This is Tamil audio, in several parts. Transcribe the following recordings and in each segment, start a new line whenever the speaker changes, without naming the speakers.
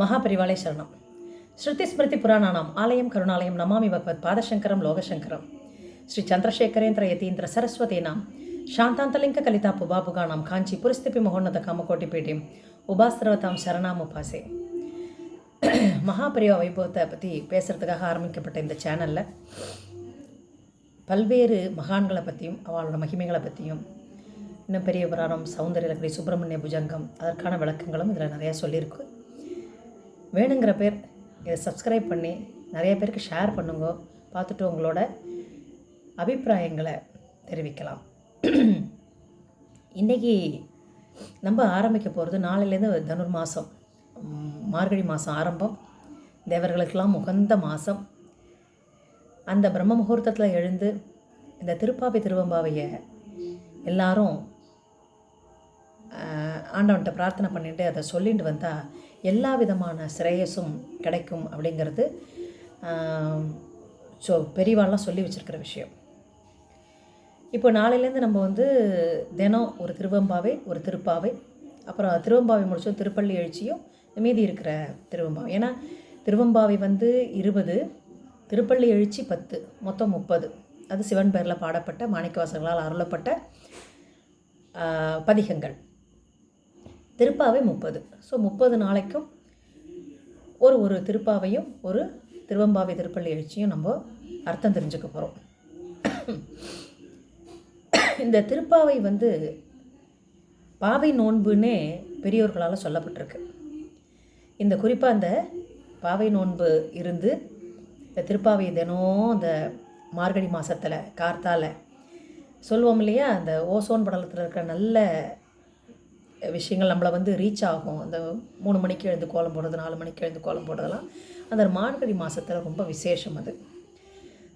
மகாபரிவாலை சரணம். ஸ்ருதி మహాపరివాళే శరణం శృతి స్మృతి పురాణానాం ఆలయం కరుణాలయం నమామి భగవత్ పాదశంకరం లోకశంకరం శ్రీ చంద్రశేఖరేంద్ర యతీంద్ర సరస్వతీనాం శాంతాంతలింక కలితా పుబాబుగాణాం కాంచి పురస్థిపి మహోన్నత కామకోటిపీఠిం உபாசிரவதாம் சரணாமுபாசே மகாபிரியா வைபவத்தை பற்றி பேசுகிறதுக்காக ஆரம்பிக்கப்பட்ட இந்த சேனலில் பல்வேறு மகான்களை பற்றியும் அவளோட மகிமைகளை பற்றியும் இன்னும் பெரிய புராணம் சௌந்தரிய லக்ஷ்மி சுப்பிரமணிய புஜங்கம் அதற்கான விளக்கங்களும் இதில் நிறையா சொல்லியிருக்கு. வேணுங்கிற பேர் இதை சப்ஸ்கிரைப் பண்ணி நிறைய பேருக்கு ஷேர் பண்ணுங்க. பார்த்துட்டு உங்களோட அபிப்பிராயங்களை தெரிவிக்கலாம். இன்றைக்கி நம்ம ஆரம்பிக்க போகிறது நாளையிலேருந்து தனுர் மாதம் மார்கழி மாதம் ஆரம்பம். தேவர்களுக்கெல்லாம் உகந்த மாதம் அந்த பிரம்ம முகூர்த்தத்தில் எழுந்து இந்த திருப்பாவை திருவம்பாவையை எல்லாரும் ஆண்டவன்கிட்ட பிரார்த்தனை பண்ணிட்டு அதை சொல்லிட்டு வந்தால் எல்லா விதமான சிரேயஸும் கிடைக்கும் அப்படிங்கிறது ஸோ பெரியவாள்லாம் சொல்லி வச்சுருக்கிற விஷயம். இப்போ நாளையிலேருந்து நம்ம வந்து தினம் ஒரு திருவம்பாவை ஒரு திருப்பாவை அப்புறம் திருவம்பாவை முடிச்சோம் திருப்பள்ளி எழுச்சியும் மீதி இருக்கிற திருவம்பாவை. ஏன்னா திருவம்பாவை வந்து இருபது திருப்பள்ளி எழுச்சி பத்து மொத்தம் முப்பது. அது சிவன் பேரில் பாடப்பட்ட மாணிக்கவாசர்களால் அருளப்பட்ட பதிகங்கள். திருப்பாவை முப்பது. ஸோ முப்பது நாளைக்கும் ஒரு ஒரு திருப்பாவையும் ஒரு திருவம்பாவை திருப்பள்ளி எழுச்சியும் நம்ம அர்த்தம் தெரிஞ்சுக்க போகிறோம் இந்த திருப்பாவை வந்து பாவை நோன்புன்னே பெரியோர்களால் சொல்லப்பட்டிருக்கு. இந்த குறிப்பாக இந்த பாவை நோன்பு இருந்து இந்த திருப்பாவை தினம் இந்த மார்கழி மாதத்தில் கார்த்தால சொல்லுவோம் இல்லையா? அந்த ஓசோன் படலத்தில் இருக்கிற நல்ல விஷயங்கள் நம்மளை வந்து ரீச் ஆகும். அந்த மூணு மணிக்கு எழுந்து கோலம் போடுறது நாலு மணிக்கு எழுந்து கோலம் போடுறதெல்லாம் அந்த மார்கழி மாதத்தில் ரொம்ப விசேஷம் அது.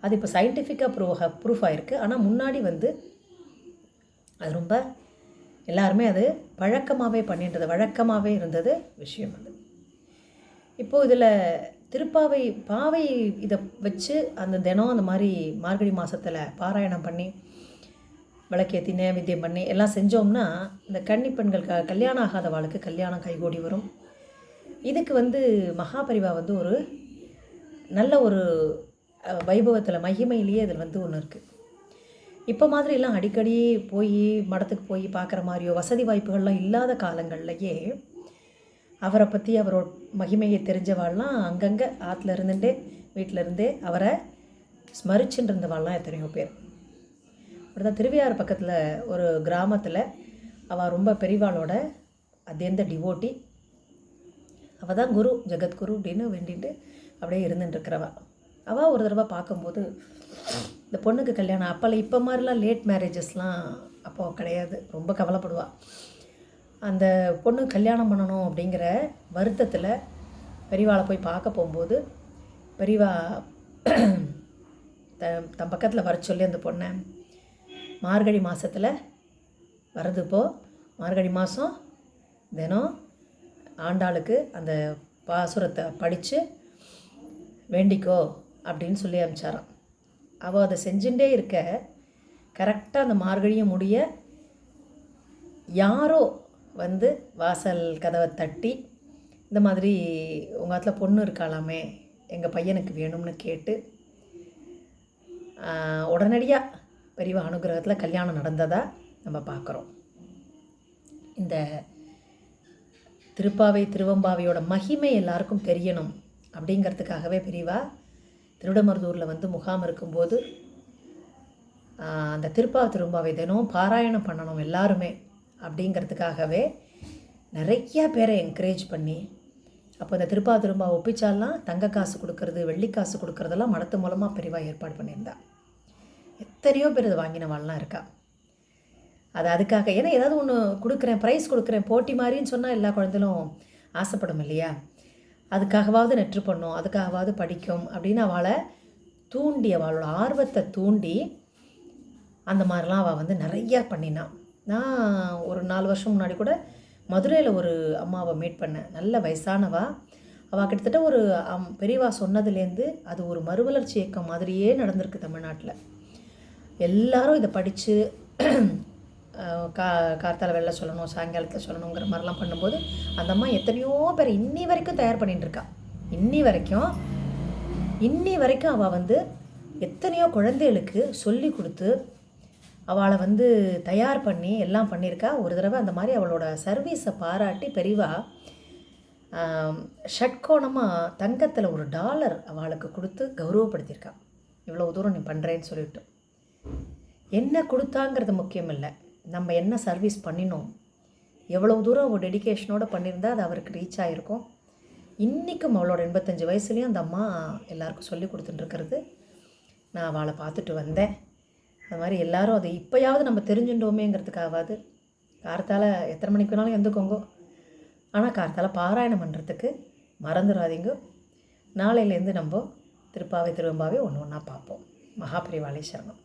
அது இப்போ சயின்டிஃபிக்காக ப்ரூவ் ப்ரூஃப் ஆகிருக்கு ஆனால் முன்னாடி வந்து அது ரொம்ப எல்லாருமே அது பழக்கமாகவே பண்ணின்றது வழக்கமாகவே இருந்தது விஷயம் அது. இப்போது இதில் திருப்பாவை பாவை இதை வச்சு அந்த தினம் அந்த மாதிரி மார்கழி மாதத்தில் பாராயணம் பண்ணி விளக்கேற்றி நைவேத்தியம் பண்ணி எல்லாம் செஞ்சோம்னா இந்த கன்னி பெண்கள் க கல்யாணம் ஆகாதவாளுக்கு கல்யாணம் கைகூடி வரும். இதுக்கு வந்து மகாபரிவா வந்து ஒரு நல்ல ஒரு வைபவத்தில் மகிமையிலேயே இதில் வந்து ஒன்று இருக்குது இப்போ மாதிரிலாம் அடிக்கடி போய் மடத்துக்கு போய் பார்க்குற மாதிரியோ வசதி வாய்ப்புகள்லாம் இல்லாத காலங்கள்லையே அவரை பற்றி அவரோட மகிமையை தெரிஞ்சவாள்லாம் அங்கங்கே ஆற்றுல இருந்துட்டே வீட்டில் இருந்தே அவரை ஸ்மரிச்சுட்டு இருந்தவாள்லாம் எத்தனையோ பேர். அப்படிதான் திருவையாறு பக்கத்தில் ஒரு கிராமத்தில். அவள் ரொம்ப பெரிவாளோட அத்தியந்த டிவோட்டி அவள் தான் குரு ஜெகத்குரு அப்படின்னு வேண்டிட்டு அப்படியே இருந்துட்டுருக்கிறவ. அவள் ஒரு தடவை பார்க்கும்போது இந்த பொண்ணுக்கு கல்யாணம் அப்போல்லாம் இப்போ மாதிரிலாம் லேட் மேரேஜஸ்லாம் அப்போ கிடையாது. ரொம்ப கவலைப்படுவாள் அந்த பொண்ணு கல்யாணம் பண்ணணும் அப்படிங்கிற வருத்தத்தில் பெரியவாளை போய் பார்க்க போகும்போது பெரியவா த தன் பக்கத்தில் வர சொல்லி அந்த பொண்ணை மார்கழி மாதத்தில் வர்றது இப்போ. மார்கழி மாதம் தினம் ஆண்டாளுக்கு அந்த பாசுரத்தை படித்து வேண்டிக்கோ அப்படின்னு சொல்லி அனுப்பிச்சாராம். அவள் அதை செஞ்சுட்டே இருக்க கரெக்டாக அந்த மார்கழியும் முடிய யாரோ வந்து வாசல் கதவை தட்டி இந்த மாதிரி உங்கள் ஆத்துல பொண்ணு இருக்காளாமே எங்கள் பையனுக்கு வேணும்னு கேட்டு உடனடியாக பெரியவா அனுகிரகத்தில் கல்யாணம் நடந்ததாக நம்ம பார்க்குறோம். இந்த திருப்பாவை திருவம்பாவையோட மகிமை எல்லாருக்கும் தெரியணும் அப்படிங்கிறதுக்காகவே பெரியவா திருடமருதூரில் வந்து முகாம் இருக்கும்போது அந்த திருப்பா திரும்பாவை தினம் பாராயணம் பண்ணணும் எல்லாருமே அப்படிங்கிறதுக்காகவே நிறைய பேரை என்கரேஜ் பண்ணி அப்போ இந்த திருப்பா திரும்பா ஒப்பிச்சாலாம் தங்க காசு கொடுக்கறது வெள்ளி காசு கொடுக்கறதெல்லாம் மடத்து மூலமாக பிரிவாக ஏற்பாடு பண்ணியிருந்தா. எத்தனையோ பேர் இதை வாங்கினவாள்லாம் இருக்கா? அது அதுக்காக ஏன்னா ஏதாவது ஒன்று கொடுக்குறேன் ப்ரைஸ் கொடுக்குறேன் போட்டி மாதிரின்னு சொன்னால் எல்லா குழந்தைகளும் ஆசைப்படும் இல்லையா? அதுக்காகவாவது நெற்று பண்ணும் அதுக்காகவாவது படிக்கும் அப்படின்னு அவளை தூண்டி அவளோட ஆர்வத்தை தூண்டி அந்த மாதிரிலாம் அவள் வந்து நிறையா பண்ணினான் நான் ஒரு நாலு வருஷம் முன்னாடி கூட மதுரையில் ஒரு அம்மாவை மீட் பண்ணேன். நல்ல வயசானவா. அவள் கிட்டத்தட்ட ஒரு அம் பெரியவா சொன்னதுலேருந்து அது ஒரு மறுவளர்ச்சி இயக்கம் மாதிரியே நடந்திருக்கு தமிழ்நாட்டில். எல்லாரும் இதை படித்து கா கார்த்தால வெளில சொல்லணும் சாயங்காலத்தில் சொல்லணுங்கிற மாதிரிலாம் பண்ணும்போது அந்த அம்மா எத்தனையோ பேர் இன்னி வரைக்கும் தயார் பண்ணிட்டுருக்கா இன்னி வரைக்கும் இன்னி வரைக்கும் அவள் வந்து எத்தனையோ குழந்தைகளுக்கு சொல்லி கொடுத்து அவளை வந்து தயார் பண்ணி எல்லாம் பண்ணியிருக்கா. ஒரு தடவை அந்த மாதிரி அவளோட சர்வீஸை பாராட்டி பெரிவா ஷட்கோணமாக தங்கத்தில் ஒரு டாலர் அவளுக்கு கொடுத்து கௌரவப்படுத்தியிருக்கா. இவ்வளோ தூரம் நீ பண்ணுறேன்னு சொல்லிவிட்டு என்ன கொடுத்தாங்கிறது முக்கியம் இல்லை நம்ம என்ன சர்வீஸ் பண்ணினோம்? எவ்வளோ தூரம் ஒரு டெடிக்கேஷனோடு பண்ணியிருந்தால் அது அவருக்கு ரீச் ஆகிருக்கும் இன்றைக்கும் அவளோட எண்பத்தஞ்சு வயசுலேயும் அந்த அம்மா எல்லாருக்கும் சொல்லி கொடுத்துட்டுருக்கிறது நான் அவளை பார்த்துட்டு வந்தேன். அது மாதிரி எல்லாரும் அதை இப்போயாவது நம்ம தெரிஞ்சுட்டோமேங்கிறதுக்காகாது கார்த்தால் எத்தனை மணிக்கு வேணாலும் எந்துக்கோங்க. ஆனால் கார்த்தால பாராயணம் பண்ணுறதுக்கு மறந்துடாதீங்க நாளையிலேருந்து நம்ம திருப்பாவை திருவம்பாவே ஒன்று ஒன்றா பார்ப்போம். மகாபரிவாளை சரணம்.